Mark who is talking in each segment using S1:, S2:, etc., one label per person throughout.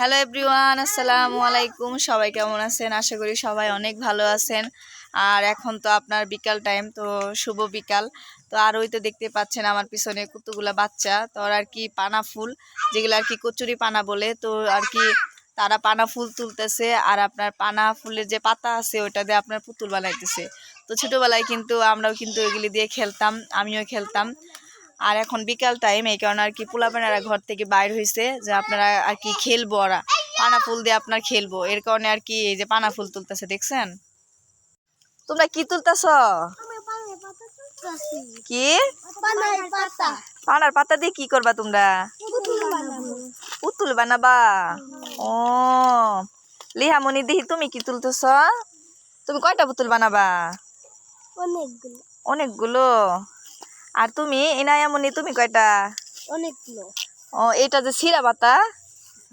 S1: Hello everyone আসসালামু আলাইকুম সবাই কেমন আছেন? আশা করি সবাই অনেক ভালো আছেন। আর এখন তো আপনার বিকাল টাইম তো শুভ বিকাল। তো আর ওই তো দেখতে পাচ্ছেন আমার পিছনে কতগুলা বাচ্চা। তো আর কি পানা ফুল, যেগুলো আর কি কচুরি পানা বলে। তো আর কি তারা পানা ফুল তুলতেছে, আর আপনার পানা ফুলের যে পাতা আছে ওটা দিয়ে আপনার পুতুল বানাইতেছে। তো ছোটোবেলায় কিন্তু আমরাও কিন্তু ওইগুলি দিয়ে খেলতাম, আমিও খেলতাম। আর এখন বিকাল টাইম এই কারণে আর কি পোলাপানারা ঘর থেকে বাইর হয়েছে যে আপনারা আর কি খেলব ওরা। পানা ফুল দিয়ে আপনার খেলব। এর কারণে আর কি এই যে পানা ফুল তুলতেছে দেখছেন? তোমরা কি তুলতেছ? কি? পানার পাতা দিয়ে কি করবা তোমরা? পুতুল বানাবা। ও। লিহামণি দিহি তুমি কি তুলতেছ? তুমি কয়টা পুতুল বানাবা?
S2: অনেকগুলো।
S1: অনেকগুলো? আর তুমি ইনায়ামণি তুমি কয়টা?
S2: অনেকগুলো।
S1: ও এটা যে সিরা পাতা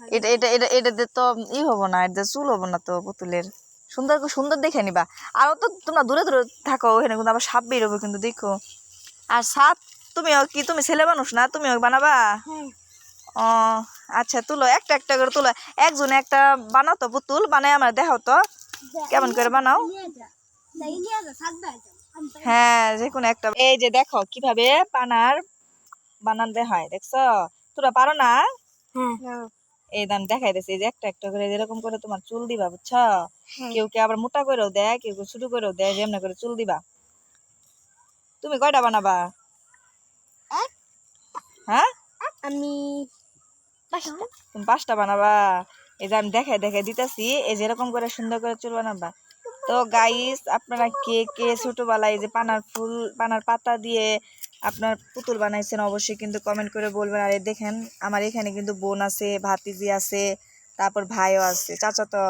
S1: এটা এটা এটা এটাতে তো ই হব না এটা চুল হব না তো পুতুলের। সুন্দর করে সুন্দর দেখে নিবা। আরও তো তোমরা দূরে দূরে থাকো ওখানে কিন্তু আবার সাপ বেরোবে কিন্তু দেখো। আর সাপ তুমি কি তুমি ছেলে মানুষ না? তুমি বানাবা?
S2: হ্যাঁ।
S1: ও আচ্ছা তুলো একটা একটা করে তুলো। একজনে একটা বানাও তো পুতুল বানায় আমার দেখাও তো। কেমন করে বানাও? হ্যাঁ যে কোনো একটা। এই যে দেখো কীভাবে পানার বানাতে হয় দেখছ? তোরা পারো না?
S2: হ্যাঁ।
S1: এই দাম দেখাই দিছে যে একটা একটা করে যেরকম করে তোমার চুল দিবা বুঝছ?
S2: হ্যাঁ।
S1: কেউ কেউ আবার মোটা করেও দেয় কেউ কেউ ছোট করেও দেয় যেমন করে চুল দিবা। তুমি কয়টা বানাবা? হ্যাঁ?
S2: আমি
S1: তুমি পাঁচটা বানাবা। এই যে আমি দেখাই দেখাই দিতেছি এই যে এরকম করে সুন্দর করে চুল বানাবা। তো গাইস আপনারা কে কে ছোটবেলায় যে পানার ফুল, পানার পাতা দিয়ে আপনার পুতুল বানাইছেন অবশ্যই কিন্তু কমেন্ট করে বলবেন। আর দেখেন, আমার এখানে কিন্তু বোন আছে, ভাতিজি আছে, তারপর ভাইও আছে চাচাতো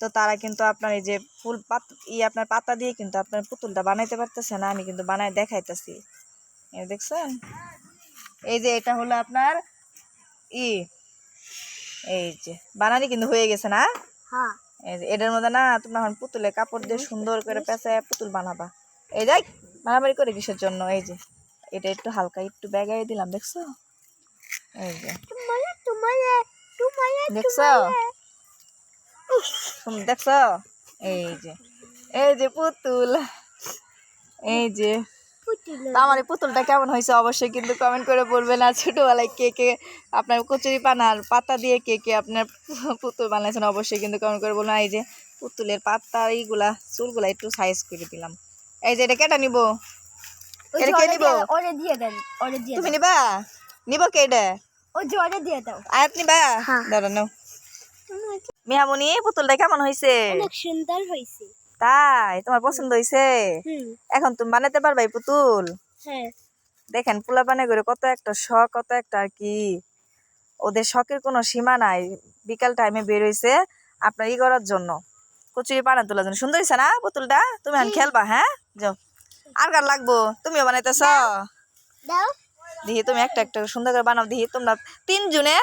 S1: তো তারা কিন্তু আপনার এই যে ফুল পাত, ই আপনার পাতা দিয়ে কিন্তু আপনার পুতুলটা বানাইতে পারতেছে না, আমি কিন্তু বানায় দেখাইতেছি। দেখছেন? এই যে এটা হলো আপনার ই, এই যে, বানানি কিন্তু হয়ে গেছে না?
S2: হ্যাঁ।
S1: এটার মধ্যে না তোমরা এখন পুতুলে কাপড় দিয়ে সুন্দর করে পেঁচায় পুতুল বানাবা। এই যাই মারামারি করে কিসের জন্য? এই যে এটা একটু হালকা একটু ব্যাগাই দিলাম দেখছ? এই যে। দেখছ? দেখছ? এই যে এই যে পুতুল। এই যে তো আমার এই পুতুলটা কেমন হয়েছে অবশ্যই কিন্তু কমেন্ট করে বলবেন। আর ছোটোবেলায় কে কে আপনার কচুরি পানার পাতা দিয়ে কে কে আপনার পুতুল বানাইছেন অবশ্যই কিন্তু কমেন্ট করে বলবেন। এই যে পুতুলের পাতা এইগুলা চুলগুলা একটু সাইজ করে দিলাম। এই যে এটা কেটা নিব? এটা কে নিব?
S2: ওরে দিয়ে দেন ওরে দিয়ে
S1: তুমি নিবা? নিব কে এটা?
S2: ও যে ওরে দিয়ে দাও।
S1: আয়াত নিবা
S2: হ্যাঁ।
S1: দাঁড়ানো মিহামুনি পুতুলটা কেমন হয়েছে?
S2: অনেক সুন্দর হয়েছে।
S1: তাই তোমার পছন্দ হয়েছে এখন তুমি বানাতে পারবা এই পুতুল?
S2: হ্যাঁ।
S1: দেখেন পোলা পানে করে কত একটা শখ কত একটা আর কি। ওদের শখের কোনো সীমা নাই। বিকাল টাইমে বের হইছে আপনার ই করার জন্য। কচুরি পানা তোলার জন্য। সুন্দর হয়েছে না পুতুলটা? তুমি এখন খেলবা হ্যাঁ? যাও। আর কার লাগবো? তুমিও বানাইতেছ? দেখি তুমি একটা একটা সুন্দর করে বানাও। দেখি তোমরা তিনজনে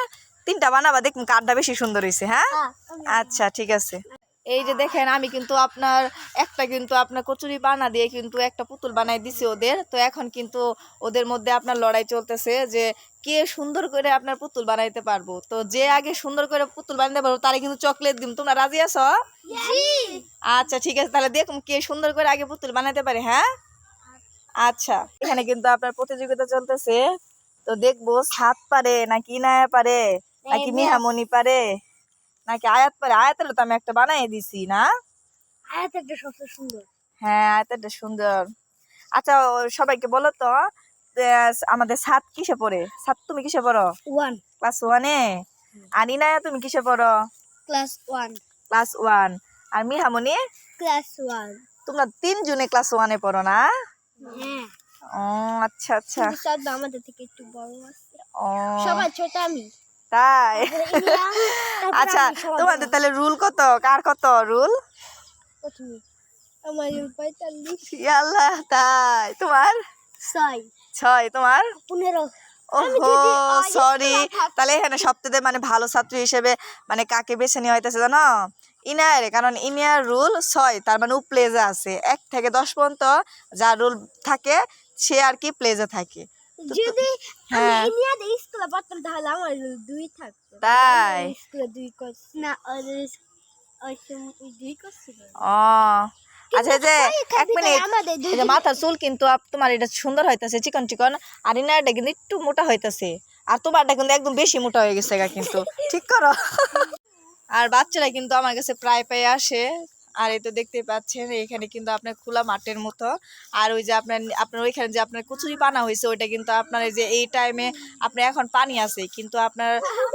S1: তিনটা বানাবা দেখুন কারটা বেশি সুন্দর হয়েছে হ্যাঁ?
S2: হ্যাঁ
S1: আচ্ছা ঠিক আছে। এই যে দেখেন আমি কিন্তু আপনার একটা কিন্তু আপনার কচুরি বানা দিয়ে কিন্তু একটা পুতুল বানাই দিছি ওদের। তো এখন কিন্তু ওদের মধ্যে আপনার লড়াই চলতেছে যে কে সুন্দর করে আপনার পুতুল বানাইতে পারব। তো যে আগে সুন্দর করে পুতুল বানাইতে পারব তারে কিন্তু চকলেট দিম। তোমরা রাজি আছো? আচ্ছা ঠিক আছে তাহলে দেখুন কে সুন্দর করে আগে পুতুল বানাইতে পারে হ্যাঁ? আচ্ছা এখানে কিন্তু আপনার প্রতিযোগিতা চলতেছে। তো দেখব সাত পারে নাকি ইনায়া পারে নাকি মিহামনি পারে? নাকি আয়াত পারে? আয়াতের তো আমি একটা বানাই দিছি না?
S2: আয়াতটা সবচেয়ে সুন্দর।
S1: হ্যাঁ আয়াতেরটা সুন্দর। আচ্ছা সবাইকে বলো তো আমাদের সাত কিসে পড়ে? সাত তুমি কিসে পড়ো?
S2: ওয়ান।
S1: ক্লাস ওয়ানে? আর ইনায়া তুমি কিসে পড়ো?
S2: Class one.
S1: Class one. আর মিহামনি
S2: ক্লাস ওয়ান।
S1: তোমরা তিন জুনে ক্লাস ওয়ানে পড়ো না?
S2: হ্যাঁ।
S1: ও আচ্ছা আচ্ছা।
S2: আমাদের থেকে একটু বড় আছে।
S1: ও।
S2: সবার ছোট আমি।
S1: তাই? আচ্ছা তোমাদের তাহলে রুল কত? কার কত রুল?
S2: পঁয়তাল্লিশ।
S1: আল্লাহ তাই। তোমার?
S2: ছয়।
S1: ছয় তোমার?
S2: পনেরো।
S1: ওহো সরি। তাহলে এখানে সপ্তাহে মানে ভালো ছাত্রী হিসেবে মানে কাকে বেছে নেওয়া হইতেছে জানো? ইনায়ারে কারণ ইনিয়ার রুল ছয় তার মানে ও প্লেজে আছে। এক থেকে দশ পর্যন্ত যা রুল থাকে সে আর কি প্লেজে থাকে।
S2: যদি
S1: হ্যাঁ।
S2: আমি স্কুলে পড়তাম তাহলে আমার দুই থাকতো।
S1: তাই
S2: স্কুলে দুই করছে। না ওদের ওই সময় দুই করছিল
S1: ও আচ্ছা যে এক মিনিট। মাথার চুল কিন্তু তোমার এটা সুন্দর হইতাছে চিকন চিকন আর ইনারটা কিন্তু একটু মোটা হইতাছে। আর তোমারটা কিন্তু একদম বেশি মোটা হয়ে গেছে গা কিন্তু। ঠিক করো। আর বাচ্চারা কিন্তু আমার কাছে প্রায় প্রায় আসে। আর এই তো দেখতে পাচ্ছেন, এখানে কিন্তু আপনার খোলা মাঠের মতো। আর ওই যে আপনার আপনার ওইখানে যে আপনার কচুরি পানা হয়েছে, ওইটা কিন্তু আপনার যে এই টাইমে আপনার এখন পানি আছে। কিন্তু আপনার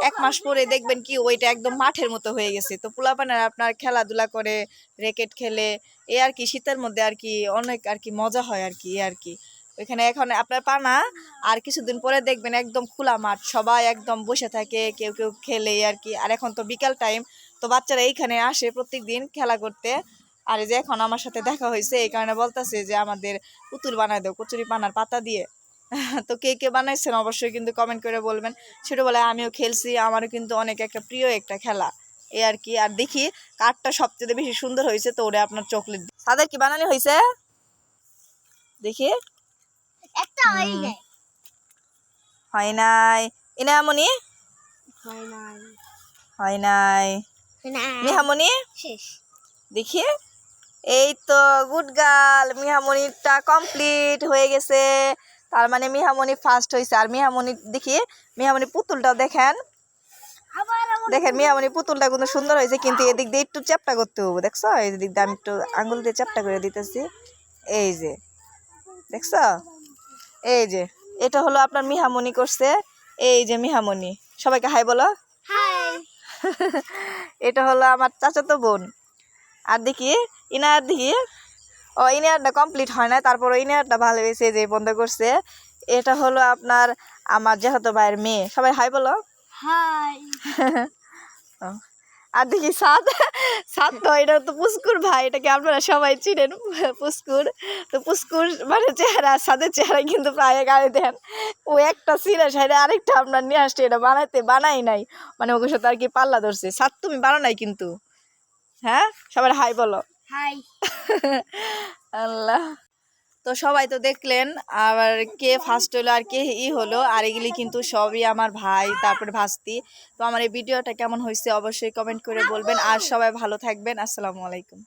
S1: এক মাস পরে দেখবেন কি, ওইটা একদম মাঠের মতো হয়ে গেছে। তো পোলাপানের আপনার খেলাধুলা করে রেকেট খেলে এই আর কি শীতের মধ্যে আর কি অনেক আর কি মজা হয় আর কি এই আর কি। ওইখানে এখন আপনার পানা, আর কিছুদিন পরে দেখবেন একদম খোলা মাঠ, সবাই একদম বসে থাকে, কেউ কেউ খেলে আর কি। আর এখন তো বিকাল টাইম তো বাচ্চারা এইখানে আসে প্রত্যেক দিন খেলা করতে। আর এই যে এখন আমার সাথে দেখা হয়েছে এই কারণে বলতেছে যে আমাদের পুতুল বানায় দাও কচুরি পানার পাতা দিয়ে। তো কে কে বানাইছেন অবশ্যই কিন্তু কমেন্ট করে বলবেন। ছোটোবেলায় আমিও খেলছি আমারও কিন্তু অনেক একটা প্রিয় একটা খেলা। এই আর কি আর দেখি কাঠটা সবচেয়ে বেশি সুন্দর হয়েছে তো ওরে আপনার চকলেট তাদের কি বানানো হয়েছে? দেখি।
S2: একটা হয় নাই।
S1: হয় নাই। ইনামনি
S2: হয় নাই।
S1: হয় নাই।
S2: শেষ।
S1: দেখি এই তো গুড গার্ল মিহামনিটা কমপ্লিট হয়ে গেছে। তার মানে মিহামনি ফার্স্ট হয়েছে আর মিহামনি দেখি মিহামনি পুতুলটাও দেখেন। দেখেন মিয়ামনি পুতুলটা কিন্তু সুন্দর হয়েছে কিন্তু এদিক দিয়ে একটু চ্যাপটা করতে হবে দেখছ? এই দিক দিয়ে আমি একটু আঙুল দিয়ে চ্যাপটা করে দিতেছি। এই যে দেখছ? এই যে এটা হলো আপনার মিহামনি করছে। এই যে মিহামনি সবাইকে হাই বলো।
S2: হাই।
S1: এটা হলো আমার চাচাতো বোন। আর দেখি ইনার দেখি ও ইনারটা কমপ্লিট হয় না তারপর ইনারটা ভালো হয়েছে যে বন্ধ করছে। এটা হলো আপনার আমার যেহেতু ভাইয়ের মেয়ে। সবাই হাই বলো।
S2: হাই
S1: আর দেখি সাত সাত তো এটা তো পুস্কুর ভাই এটাকে আপনারা সবাই চিনেন পুস্কুর তো পুস্কুর মানে চেহারা সাদের চেহারা কিন্তু প্রায় গায়ে দেন। ও একটা সিরা সাইডে আরেকটা আপনার নিয়ে আসছে এটা বানাইতে বানাই নাই। মানে ওকে সাথে আর কি পাল্লা ধরছে। সাত তুমি বানাও নাই কিন্তু। হ্যাঁ? সবার হাই বলো।
S2: হাই।
S1: আল্লাহ। তো সবাই তো দেখলেন, আবার কে ফার্স্ট হলো আর কে ই হলো, আর এগুলি কিন্তু সবই আমার ভাই, তারপরে ভাস্তি। তো আমার এই ভিডিওটা কেমন হয়েছে অবশ্যই কমেন্ট করে বলবেন। আর সবাই ভালো থাকবেন। আসসালামু আলাইকুম।